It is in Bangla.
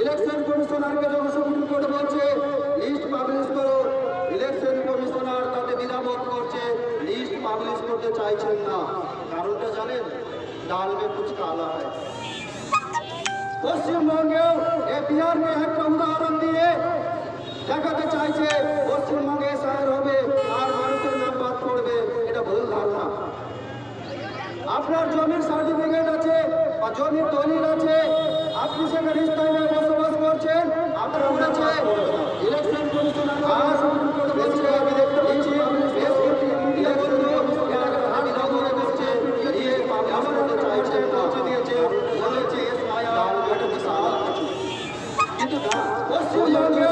ইলেকশন কমিশনারকে সুপ্রিম কোর্ট বলছে, লিস্ট পাবলিশ করো। ইলেকশন কমিশনার তাতে দ্বিধাবোধ করছে, লিস্ট পাবলিশ করতে চাইছেন না। কারণটা জানেন? ডাল মে কুছ কালা হয় পশ্চিমবঙ্গেও এ বিহারকে একটা উদাহরণ দিয়ে দেখাতে চাইছে, পশ্চিমবঙ্গে শহর হবে, আর মানুষের নাম বাদ পড়বে, এটা ভুল ধারণা। আপনার জমির সার্টিফিকেট আছে বা জমির দলিল আছে আপনি সেখানে স্থায়ী বসবাস করছেন আপনার কাছে ইলেকশন কমিশনার আর সুপ্রিম কোর্ট বলছে আমি দেখতে পাচ্ছি বেশ কিছু ইলেকশন কমিশনার হাত ধরে বসছে দিয়ে পাবলিশ করতে চাইছে পৌঁছে দিয়েছে বলেছে এসআইআর এটা বিশাল কিছু কিন্তু না পশ্চিমবঙ্গে